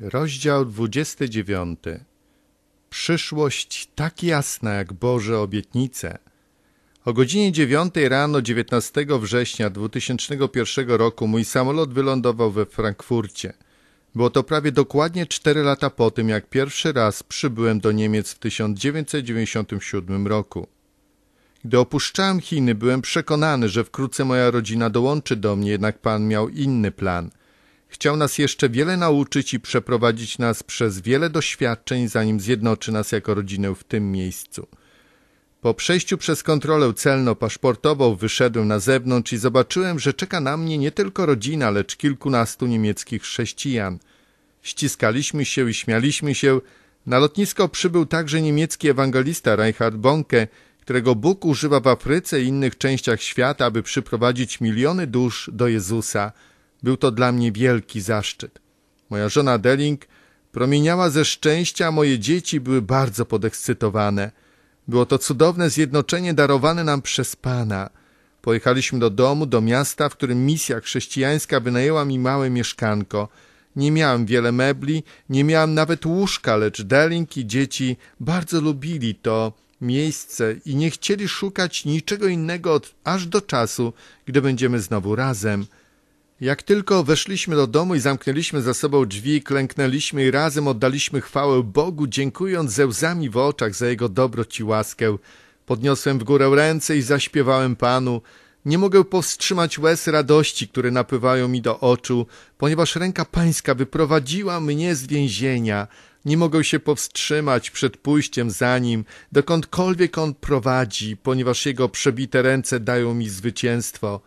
Rozdział 29. Przyszłość tak jasna jak Boże obietnice. O godzinie 9 rano 19 września 2001 roku mój samolot wylądował we Frankfurcie. Było to prawie dokładnie 4 lata po tym, jak pierwszy raz przybyłem do Niemiec w 1997 roku. Gdy opuszczałem Chiny, byłem przekonany, że wkrótce moja rodzina dołączy do mnie, jednak pan miał inny plan – Chciał nas jeszcze wiele nauczyć i przeprowadzić nas przez wiele doświadczeń, zanim zjednoczy nas jako rodzinę w tym miejscu. Po przejściu przez kontrolę celno-paszportową wyszedłem na zewnątrz i zobaczyłem, że czeka na mnie nie tylko rodzina, lecz kilkunastu niemieckich chrześcijan. Ściskaliśmy się i śmialiśmy się. Na lotnisko przybył także niemiecki ewangelista Reinhard Bonke, którego Bóg używa w Afryce i innych częściach świata, aby przyprowadzić miliony dusz do Jezusa – był to dla mnie wielki zaszczyt. Moja żona Delling promieniała ze szczęścia, a moje dzieci były bardzo podekscytowane. Było to cudowne zjednoczenie darowane nam przez Pana. Pojechaliśmy do domu, do miasta, w którym misja chrześcijańska wynajęła mi małe mieszkanko. Nie miałem wiele mebli, nie miałem nawet łóżka, lecz Delling i dzieci bardzo lubili to miejsce i nie chcieli szukać niczego innego od, aż do czasu, gdy będziemy znowu razem – jak tylko weszliśmy do domu i zamknęliśmy za sobą drzwi, klęknęliśmy i razem oddaliśmy chwałę Bogu, dziękując ze łzami w oczach za Jego dobroć i łaskę. Podniosłem w górę ręce i zaśpiewałem Panu. Nie mogę powstrzymać łez radości, które napływają mi do oczu, ponieważ ręka Pańska wyprowadziła mnie z więzienia. Nie mogę się powstrzymać przed pójściem za Nim, dokądkolwiek On prowadzi, ponieważ Jego przebite ręce dają mi zwycięstwo.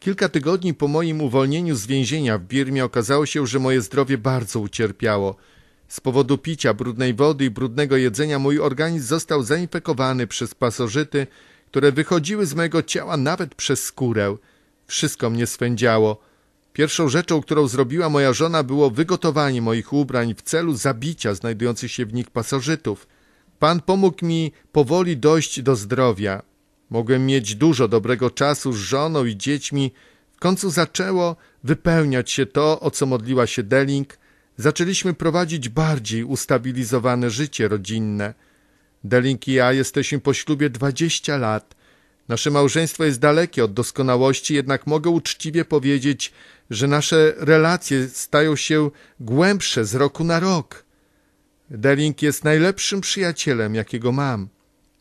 Kilka tygodni po moim uwolnieniu z więzienia w Birmie okazało się, że moje zdrowie bardzo ucierpiało. Z powodu picia brudnej wody i brudnego jedzenia mój organizm został zainfekowany przez pasożyty, które wychodziły z mojego ciała nawet przez skórę. Wszystko mnie swędziało. Pierwszą rzeczą, którą zrobiła moja żona, było wygotowanie moich ubrań w celu zabicia znajdujących się w nich pasożytów. Pan pomógł mi powoli dojść do zdrowia. Mogłem mieć dużo dobrego czasu z żoną i dziećmi. W końcu zaczęło wypełniać się to, o co modliła się Deling. Zaczęliśmy prowadzić bardziej ustabilizowane życie rodzinne. Deling i ja jesteśmy po ślubie dwadzieścia lat. Nasze małżeństwo jest dalekie od doskonałości, jednak mogę uczciwie powiedzieć, że nasze relacje stają się głębsze z roku na rok. Deling jest najlepszym przyjacielem, jakiego mam.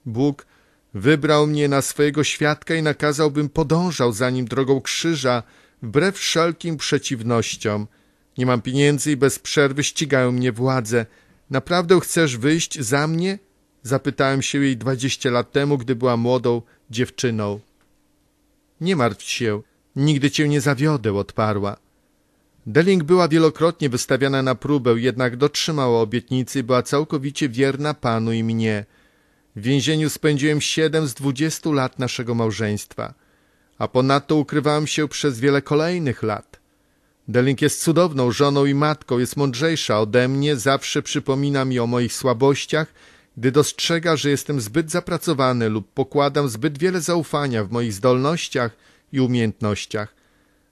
Bóg Wybrał mnie na swojego świadka i nakazał, bym podążał za nim drogą krzyża, wbrew wszelkim przeciwnościom. Nie mam pieniędzy i bez przerwy ścigają mnie władze. Naprawdę chcesz wyjść za mnie? Zapytałem się jej dwadzieścia lat temu, gdy była młodą dziewczyną. Nie martw się, nigdy cię nie zawiodę, odparła. Deling była wielokrotnie wystawiana na próbę, jednak dotrzymała obietnicy i była całkowicie wierna panu i mnie – w więzieniu spędziłem siedem z dwudziestu lat naszego małżeństwa, a ponadto ukrywałem się przez wiele kolejnych lat. Deling jest cudowną żoną i matką, jest mądrzejsza ode mnie, zawsze przypomina mi o moich słabościach, gdy dostrzega, że jestem zbyt zapracowany lub pokładam zbyt wiele zaufania w moich zdolnościach i umiejętnościach.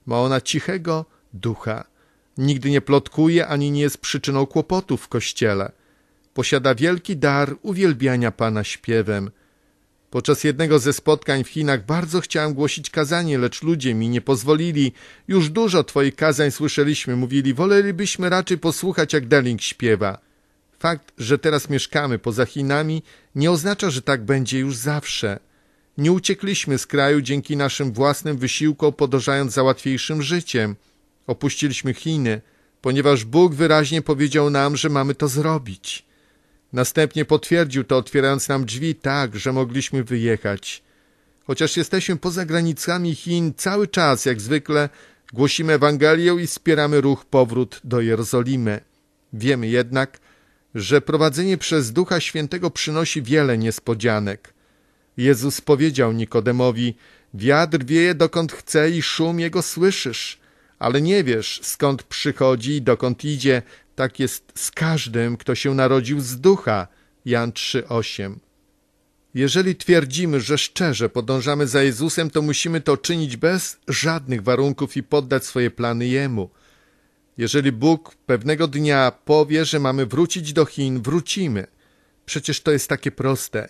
Ma ona cichego ducha. Nigdy nie plotkuje ani nie jest przyczyną kłopotów w kościele – posiada wielki dar uwielbiania Pana śpiewem. Podczas jednego ze spotkań w Chinach bardzo chciałem głosić kazanie, lecz ludzie mi nie pozwolili. Już dużo Twoich kazań słyszeliśmy, mówili, wolelibyśmy raczej posłuchać, jak Deling śpiewa. Fakt, że teraz mieszkamy poza Chinami, nie oznacza, że tak będzie już zawsze. Nie uciekliśmy z kraju dzięki naszym własnym wysiłkom, podążając za łatwiejszym życiem. Opuściliśmy Chiny, ponieważ Bóg wyraźnie powiedział nam, że mamy to zrobić. Następnie potwierdził to, otwierając nam drzwi tak, że mogliśmy wyjechać. Chociaż jesteśmy poza granicami Chin, cały czas, jak zwykle, głosimy Ewangelię i wspieramy ruch powrót do Jerozolimy. Wiemy jednak, że prowadzenie przez Ducha Świętego przynosi wiele niespodzianek. Jezus powiedział Nikodemowi, wiatr wieje dokąd chce i szum jego słyszysz, ale nie wiesz skąd przychodzi i dokąd idzie, tak jest z każdym, kto się narodził z ducha. Jan 3:8. Jeżeli twierdzimy, że szczerze podążamy za Jezusem, to musimy to czynić bez żadnych warunków i poddać swoje plany Jemu. Jeżeli Bóg pewnego dnia powie, że mamy wrócić do Chin, wrócimy. Przecież to jest takie proste.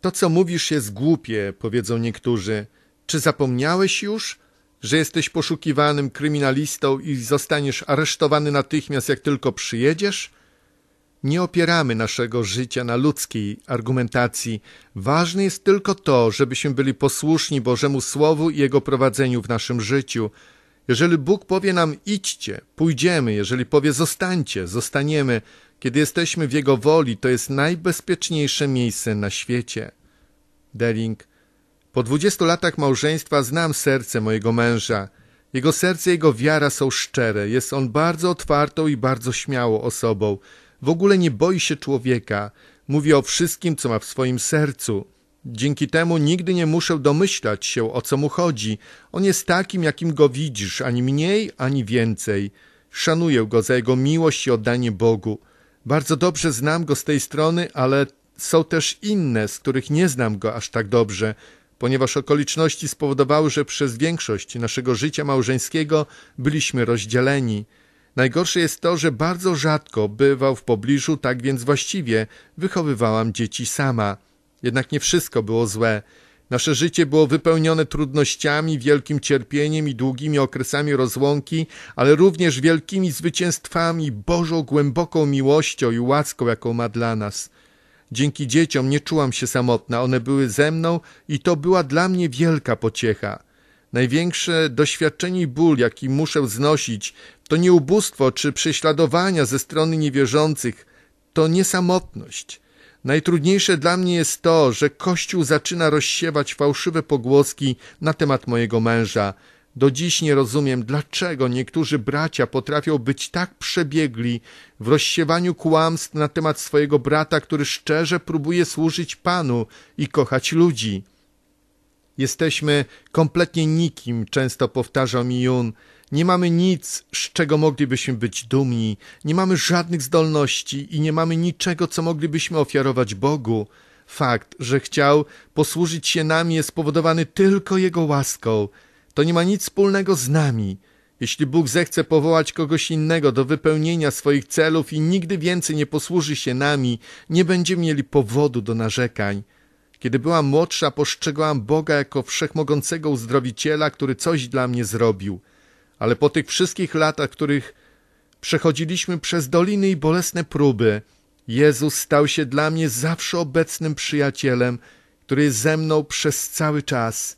To, co mówisz, jest głupie, powiedzą niektórzy. Czy zapomniałeś już, że jesteś poszukiwanym kryminalistą i zostaniesz aresztowany natychmiast, jak tylko przyjedziesz? Nie opieramy naszego życia na ludzkiej argumentacji. Ważne jest tylko to, żebyśmy byli posłuszni Bożemu Słowu i Jego prowadzeniu w naszym życiu. Jeżeli Bóg powie nam idźcie, pójdziemy, jeżeli powie zostańcie, zostaniemy. Kiedy jesteśmy w Jego woli, to jest najbezpieczniejsze miejsce na świecie. Dering. Po dwudziestu latach małżeństwa znam serce mojego męża. Jego serce i jego wiara są szczere. Jest on bardzo otwartą i bardzo śmiałą osobą. W ogóle nie boi się człowieka. Mówi o wszystkim, co ma w swoim sercu. Dzięki temu nigdy nie muszę domyślać się, o co mu chodzi. On jest takim, jakim go widzisz, ani mniej, ani więcej. Szanuję go za jego miłość i oddanie Bogu. Bardzo dobrze znam go z tej strony, ale są też inne, z których nie znam go aż tak dobrze, ponieważ okoliczności spowodowały, że przez większość naszego życia małżeńskiego byliśmy rozdzieleni. Najgorsze jest to, że bardzo rzadko bywał w pobliżu, tak więc właściwie wychowywałam dzieci sama. Jednak nie wszystko było złe. Nasze życie było wypełnione trudnościami, wielkim cierpieniem i długimi okresami rozłąki, ale również wielkimi zwycięstwami, Bożą głęboką miłością i łaską, jaką ma dla nas. Dzięki dzieciom nie czułam się samotna, one były ze mną i to była dla mnie wielka pociecha. Największe doświadczenie i ból, jaki muszę znosić, to nie ubóstwo czy prześladowania ze strony niewierzących, to nie samotność. Najtrudniejsze dla mnie jest to, że Kościół zaczyna rozsiewać fałszywe pogłoski na temat mojego męża. Do dziś nie rozumiem, dlaczego niektórzy bracia potrafią być tak przebiegli w rozsiewaniu kłamstw na temat swojego brata, który szczerze próbuje służyć Panu i kochać ludzi. Jesteśmy kompletnie nikim, często powtarzał mi Jun. Nie mamy nic, z czego moglibyśmy być dumni, nie mamy żadnych zdolności i nie mamy niczego, co moglibyśmy ofiarować Bogu. Fakt, że chciał posłużyć się nami jest spowodowany tylko Jego łaską. To nie ma nic wspólnego z nami. Jeśli Bóg zechce powołać kogoś innego do wypełnienia swoich celów i nigdy więcej nie posłuży się nami, nie będziemy mieli powodu do narzekań. Kiedy byłam młodsza, postrzegałam Boga jako wszechmogącego uzdrowiciela, który coś dla mnie zrobił. Ale po tych wszystkich latach, których przechodziliśmy przez doliny i bolesne próby, Jezus stał się dla mnie zawsze obecnym przyjacielem, który jest ze mną przez cały czas.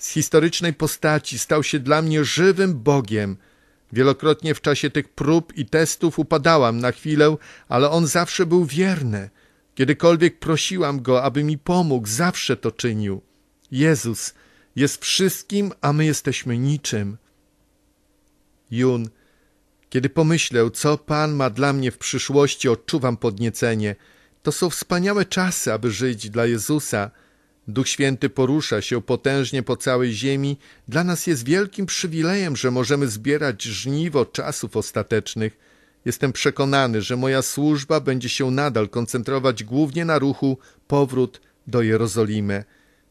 Z historycznej postaci stał się dla mnie żywym Bogiem. Wielokrotnie w czasie tych prób i testów upadałam na chwilę, ale On zawsze był wierny – Kiedykolwiek prosiłam Go, aby mi pomógł, zawsze to czynił. Jezus jest wszystkim, a my jesteśmy niczym. Jun, kiedy pomyślę, co Pan ma dla mnie w przyszłości, odczuwam podniecenie. To są wspaniałe czasy, aby żyć dla Jezusa. Duch Święty porusza się potężnie po całej ziemi. Dla nas jest wielkim przywilejem, że możemy zbierać żniwo czasów ostatecznych. Jestem przekonany, że moja służba będzie się nadal koncentrować głównie na ruchu powrót do Jerozolimy.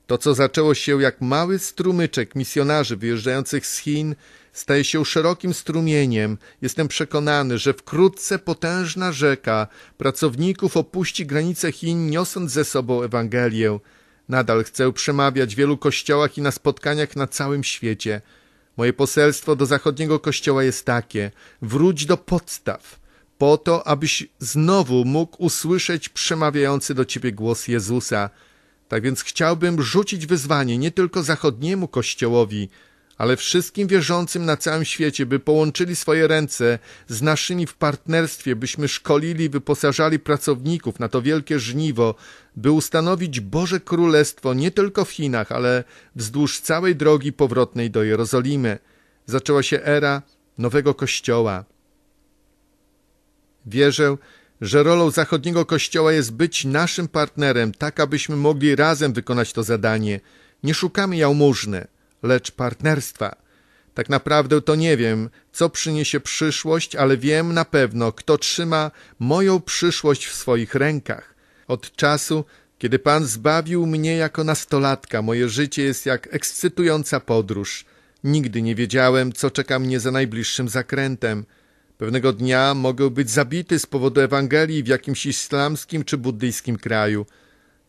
To, co zaczęło się jak mały strumyczek misjonarzy wyjeżdżających z Chin, staje się szerokim strumieniem. Jestem przekonany, że wkrótce potężna rzeka pracowników opuści granice Chin, niosąc ze sobą Ewangelię. Nadal chcę przemawiać w wielu kościołach i na spotkaniach na całym świecie – Moje poselstwo do zachodniego kościoła jest takie: wróć do podstaw, po to, abyś znowu mógł usłyszeć przemawiający do ciebie głos Jezusa. Tak więc chciałbym rzucić wyzwanie nie tylko zachodniemu kościołowi, ale wszystkim wierzącym na całym świecie, by połączyli swoje ręce z naszymi w partnerstwie, byśmy szkolili i wyposażali pracowników na to wielkie żniwo, by ustanowić Boże Królestwo nie tylko w Chinach, ale wzdłuż całej drogi powrotnej do Jerozolimy. Zaczęła się era nowego Kościoła. Wierzę, że rolą zachodniego Kościoła jest być naszym partnerem, tak abyśmy mogli razem wykonać to zadanie. Nie szukamy jałmużny lecz partnerstwa. Tak naprawdę to nie wiem, co przyniesie przyszłość, ale wiem na pewno, kto trzyma moją przyszłość w swoich rękach. Od czasu, kiedy Pan zbawił mnie jako nastolatka, moje życie jest jak ekscytująca podróż. Nigdy nie wiedziałem, co czeka mnie za najbliższym zakrętem. Pewnego dnia mogę być zabity z powodu Ewangelii w jakimś islamskim czy buddyjskim kraju.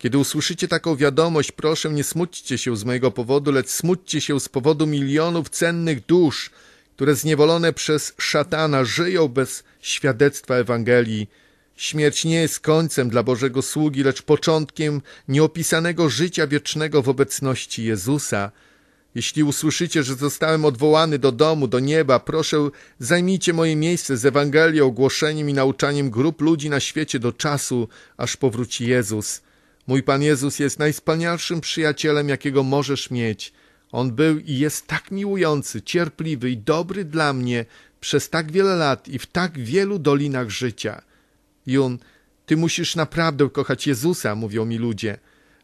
Kiedy usłyszycie taką wiadomość, proszę nie smućcie się z mojego powodu, lecz smućcie się z powodu milionów cennych dusz, które zniewolone przez szatana żyją bez świadectwa Ewangelii. Śmierć nie jest końcem dla Bożego sługi, lecz początkiem nieopisanego życia wiecznego w obecności Jezusa. Jeśli usłyszycie, że zostałem odwołany do domu, do nieba, proszę, zajmijcie moje miejsce z Ewangelią, głoszeniem i nauczaniem grup ludzi na świecie do czasu, aż powróci Jezus. Mój Pan Jezus jest najwspanialszym przyjacielem, jakiego możesz mieć. On był i jest tak miłujący, cierpliwy i dobry dla mnie przez tak wiele lat i w tak wielu dolinach życia. Jun, ty musisz naprawdę kochać Jezusa, mówią mi ludzie.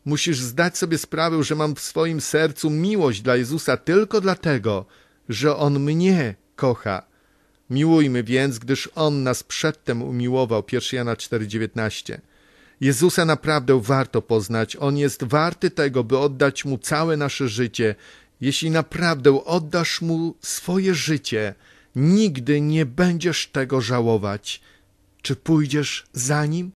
Musisz zdać sobie sprawę, że mam w swoim sercu miłość dla Jezusa tylko dlatego, że On mnie kocha. Miłujmy więc, gdyż On nas przedtem umiłował. 1 Jana 4,19 Jezusa naprawdę warto poznać. On jest warty tego, by oddać Mu całe nasze życie. Jeśli naprawdę oddasz Mu swoje życie, nigdy nie będziesz tego żałować. Czy pójdziesz za Nim?